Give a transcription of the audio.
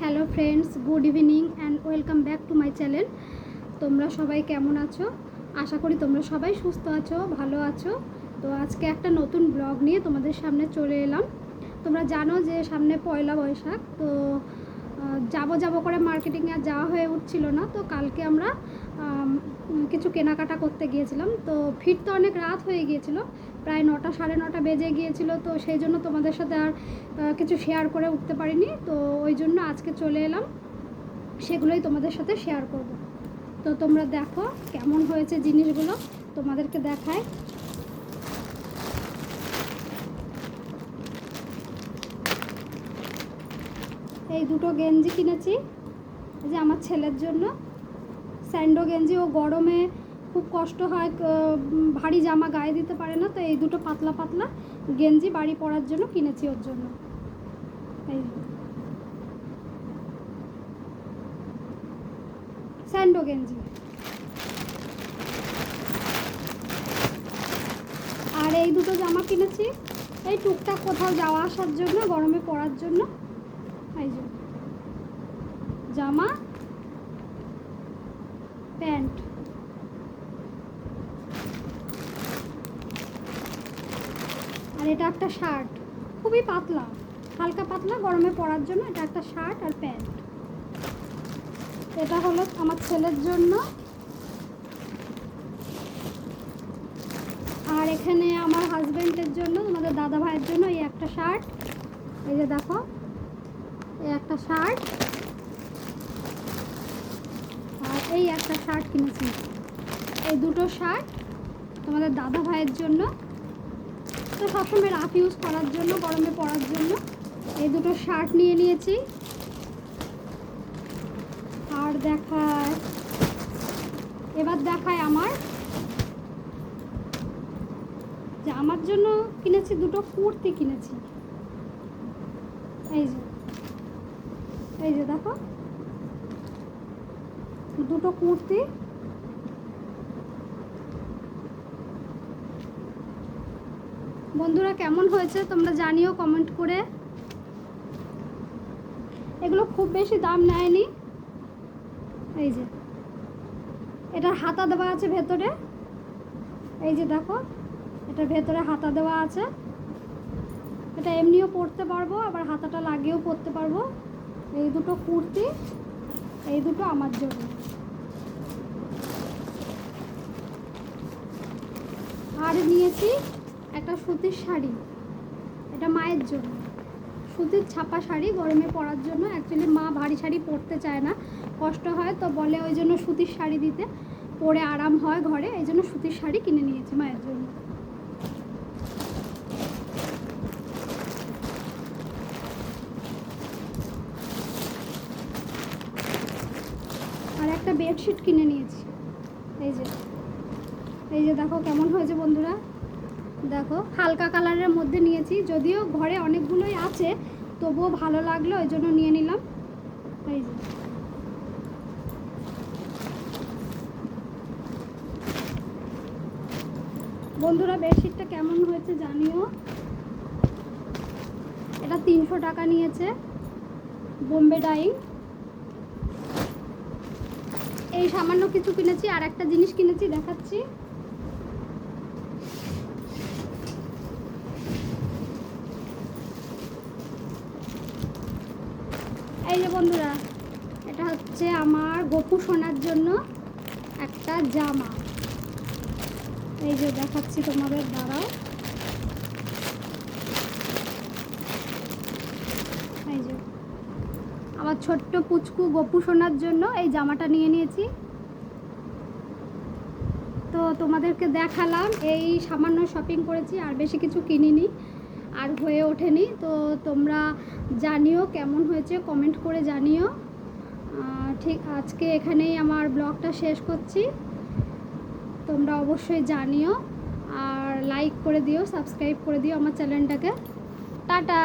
Hello friends, good evening and welcome back to my channel. তোমরা সবাই কেমন আছো? আশা করি তোমরা সবাই সুস্থ আছো, ভালো আছো। তো আজকে একটা নতুন ব্লগ নিয়ে তোমাদের সামনে চলে এলাম। তোমরা জানো যে সামনে পয়লা বৈশাখ, তো যাব যাব করে মার্কেটিংয়ে আর যাওয়া হয়ে উঠছিল না, তো কালকে আমরা কিছু কেনাকাটা করতে গিয়েছিলাম। তো ফিরতে অনেক রাত হয়ে গিয়েছিল, প্রায় নটা, সাড়ে নটা বেজে গিয়েছিল, তো সেই জন্য তোমাদের সাথে আর কিছু শেয়ার করে উঠতে পারিনি। তো ওই জন্য আজকে চলে এলাম, সেগুলোই তোমাদের সাথে শেয়ার করব। তো তোমরা দেখো কেমন হয়েছে জিনিসগুলো, তোমাদেরকে দেখায়। এই দুটো গেঞ্জি কিনেছি। যে আমার ছেলের জন্য। স্যান্ডো গেঞ্জি, ও গরমে খুব কষ্ট হয় ভারী জামা গায়ে দিতে পারে না, তো এই দুটো পাতলা পাতলা গেঞ্জি বাড়ি পরার জন্য কিনেছি ওর জন্য। এই স্যান্ডো গেঞ্জি। আর এই দুটো জামা কিনেছি। এই টুকটাক কোথাও যাওয়া আসার জন্য, গরমে পরার জন্য। জামা? প্যান্ট? আর এটা একটা শার্ট। খুবই পাতলা। হালকা পাতলা, গরমে পরার জন্য এটা একটা শার্ট আর প্যান্ট। এটা হলো আমার ছেলের জন্য। আর এখানে আমার হাজব্যান্ডের জন্য আমাদের দাদা ভাইয়ের জন্য এই একটা শার্ট। এই যে দেখো। এই একটা শার্ট। আর এই একটা শার্ট কিনেছি। এই দুটো শার্ট তোমাদের দাদা ভাইয়ের জন্য। তো সবসময় রাফ ইউজ করার জন্য, গরমে পরার জন্য এই দুটো শার্ট নিয়ে নিয়েছি। আর দেখায়, এবার দেখায় আমার। যে আমার জন্য কিনেছি দুটো কুর্তি কিনেছি। এই যে। এই যে দেখো। দুটো কুর্তি। বন্ধুরা কেমন হয়েছে তোমরা জানিও কমেন্ট করে। এগুলো খুব বেশি দাম নেয়নি। এই যে। এটার হাতা দেওয়া আছে ভেতরে। এই যে দেখো, এটা ভেতরে হাতা দেওয়া আছে। এটা এমনিও পরতে পারব, আবার হাতাটা লাগিয়েও পরতে পারব। এই দুটো কুর্তি, এই দুটো আমার জন্য। আর নিয়েছি একটা সুতির শাড়ি, এটা মায়ের জন্য। সুতির ছাপা শাড়ি গরমে পরার জন্য। অ্যাকচুয়ালি মা ভারী শাড়ি পরতে চায় না, কষ্ট হয় তো বলে ওই জন্য সুতির শাড়ি দিতে। পরে আরাম হয় ঘরে, এই জন্য সুতির শাড়ি কিনে নিয়েছি মায়ের জন্য আর একটা বেডশিট কিনে নিয়েছি। এই যে এই যে দেখো কেমন হয়েছে বন্ধুরা। দেখো, হালকা কালারের মধ্যে নিয়েছি। যদিও ঘরে অনেকগুলোই আছে, তবুও ভালো লাগল ওই জন্য নিয়ে নিলাম। এই যে। বন্ধুরা বেডশিটটা কেমন হয়েছে জানিও। এটা তিনশো টাকা নিয়েছে, বোম্বে ডাইং। এই সামান্য কিছু কিনেছি, আর একটা জিনিস কিনেছি, দেখাচ্ছি। এই যে বন্ধুরা, এটা হচ্ছে আমার গপু সোনার জন্য একটা জামা। এই যে দেখাচ্ছি তোমাদের, দাঁড়াও এই যে আমার ছোট্ট পুচকু গপু সোনার জন্য এই জামাটা নিয়ে নিয়েছি। তো তোমাদেরকে দেখালাম, এই সামান্য শপিং করেছি, আর বেশি কিছু কিনিনি আর হয়ে ওঠেনি। তো তোমরা জানিও কেমন হয়েছে কমেন্ট করে জানিও। ঠিক, আজকে এখানেই আমার ব্লগটা শেষ করছি। তোমরা অবশ্যই জানিও, আর লাইক করে দিও সাবস্ক্রাইব করে দিও আমার চ্যানেলটাকে। টাটা!